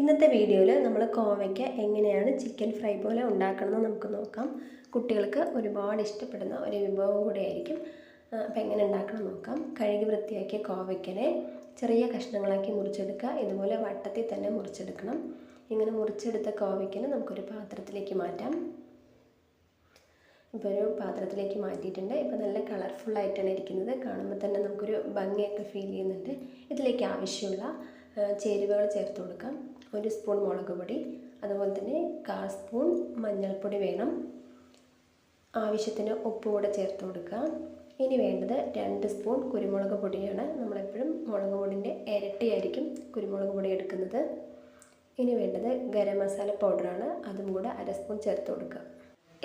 ഇന്നത്തെ വീഡിയോയിൽ നമ്മൾ കോവയ്ക്ക എങ്ങനെയാണ് ചിക്കൻ ഫ്രൈ പോലെ ഉണ്ടാക്കണമെന്ന് നമുക്ക് നോക്കാം. കുട്ടികൾക്ക് ഒരുപാട് ഇഷ്ടപ്പെടുന്ന ഒരു വിഭവം കൂടെ ആയിരിക്കും അപ്പോൾ എങ്ങനെ ഉണ്ടാക്കണം നോക്കാം. കഴുകി വൃത്തിയാക്കിയ കോവയ്ക്കനെ ചെറിയ കഷ്ണങ്ങളാക്കി മുറിച്ചെടുക്കുക. ഇതുപോലെ വട്ടത്തിൽ തന്നെ മുറിച്ചെടുക്കണം. ഇങ്ങനെ മുറിച്ചെടുത്ത കോവയ്ക്കനെ നമുക്കൊരു പാത്രത്തിലേക്ക് മാറ്റാം. ഇപ്പോൾ ഒരു പാത്രത്തിലേക്ക് മാറ്റിയിട്ടുണ്ട്. ഇപ്പോൾ നല്ല കളർഫുള്ളായിട്ടാണ് ഇരിക്കുന്നത്. കാണുമ്പോൾ തന്നെ നമുക്കൊരു ഭംഗിയൊക്കെ ഫീൽ ചെയ്യുന്നുണ്ട്. ഇതിലേക്ക് ആവശ്യമുള്ള ചേരുവകൾ ചേർത്ത് കൊടുക്കാം. ഒരു സ്പൂൺ മുളക് പൊടി അതുപോലെ തന്നെ കാൽ സ്പൂൺ മഞ്ഞൾപ്പൊടി വേണം. ആവശ്യത്തിന് ഉപ്പ് കൂടെ ചേർത്ത് കൊടുക്കുക ഇനി വേണ്ടത് രണ്ട് സ്പൂൺ കുരുമുളക് പൊടിയാണ്. നമ്മളെപ്പോഴും മുളക് പൊടിന്റെ ഇരട്ടിയായിരിക്കും കുരുമുളക് പൊടി എടുക്കുന്നത്. ഇനി വേണ്ടത് ഗരം മസാല പൗഡറാണ്. അതും കൂടെ അര സ്പൂൺ ചേർത്ത് കൊടുക്കുക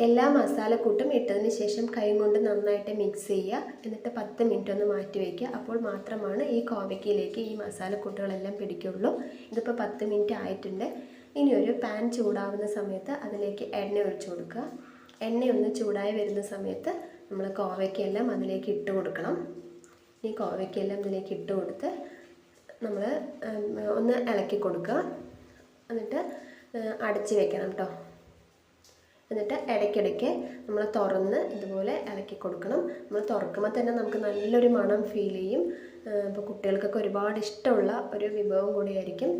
എല്ലാ മസാലക്കൂട്ടും ഇട്ടതിന് ശേഷം കൈ കൊണ്ട് നന്നായിട്ട് മിക്സ് ചെയ്യുക. എന്നിട്ട് പത്ത് മിനിറ്റ് ഒന്ന് മാറ്റി വയ്ക്കുക അപ്പോൾ മാത്രമാണ് ഈ കോവയ്ക്കയിലേക്ക് ഈ മസാലക്കൂട്ടുകളെല്ലാം പിടിക്കുള്ളൂ. ഇതിപ്പോൾ പത്ത് മിനിറ്റ് ആയിട്ടുണ്ട്. ഇനി ഒരു പാൻ ചൂടാവുന്ന സമയത്ത് അതിലേക്ക് എണ്ണ ഒഴിച്ചു കൊടുക്കുക. എണ്ണ ഒന്ന് ചൂടായി വരുന്ന സമയത്ത് നമ്മൾ കോവയ്ക്കെല്ലാം അതിലേക്ക് ഇട്ട് കൊടുക്കണം. ഈ കോവയ്ക്കെല്ലാം ഇതിലേക്ക് ഇട്ട് കൊടുത്ത് നമ്മൾ ഒന്ന് ഇളക്കി കൊടുക്കുക. എന്നിട്ട് അടച്ച് വെക്കണം കേട്ടോ എന്നിട്ട് ഇടയ്ക്കിടയ്ക്ക് നമ്മൾ തുറന്ന് ഇതുപോലെ ഇളക്കി കൊടുക്കണം. നമ്മൾ തുറക്കുമ്പോൾ തന്നെ നമുക്ക് നല്ലൊരു മണം ഫീൽ ചെയ്യും. അപ്പോൾ കുട്ടികൾക്കൊക്കെ ഒരുപാട് ഇഷ്ടമുള്ള ഒരു വിഭവം കൂടിയായിരിക്കും.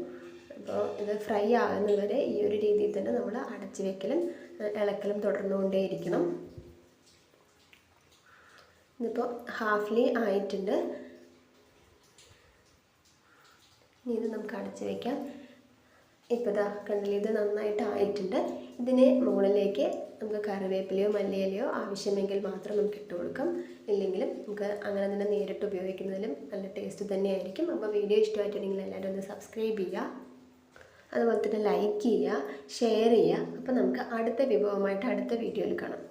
അപ്പോൾ ഇത് ഫ്രൈ ആകുന്നവരെ ഈ ഒരു രീതിയിൽ തന്നെ നമ്മൾ അടച്ച് വെക്കലും ഇളക്കലും തുടർന്നുകൊണ്ടേയിരിക്കണം. ഇതിപ്പോൾ ഹാഫ്ലി ആയിട്ടുണ്ട്. ഇനി ഇത് നമുക്ക് അടച്ച് വയ്ക്കാം ഇപ്പോൾ ഇതാ കണ്ടില്ലേ ഇത് നന്നായിട്ട് ആയിട്ടുണ്ട്. ഇതിനെ മുകളിലേക്ക് നമുക്ക് കറിവേപ്പിലയോ മല്ലിയിലയോ ആവശ്യമെങ്കിൽ മാത്രം നമുക്ക് ഇട്ട് കൊടുക്കാം. ഇല്ലെങ്കിലും നമുക്ക് അങ്ങനെ തന്നെ നേരിട്ട് ഉപയോഗിക്കുന്നതിലും നല്ല ടേസ്റ്റ് തന്നെയായിരിക്കും. അപ്പോൾ വീഡിയോ ഇഷ്ടമായിട്ടുണ്ടെങ്കിൽ എല്ലാവരും ഒന്ന് സബ്സ്ക്രൈബ് ചെയ്യുക. അതുപോലെ തന്നെ ലൈക്ക് ചെയ്യുക ഷെയർ ചെയ്യുക. അപ്പോൾ നമുക്ക് അടുത്ത വിഭവമായിട്ട് അടുത്ത വീഡിയോയിൽ കാണാം.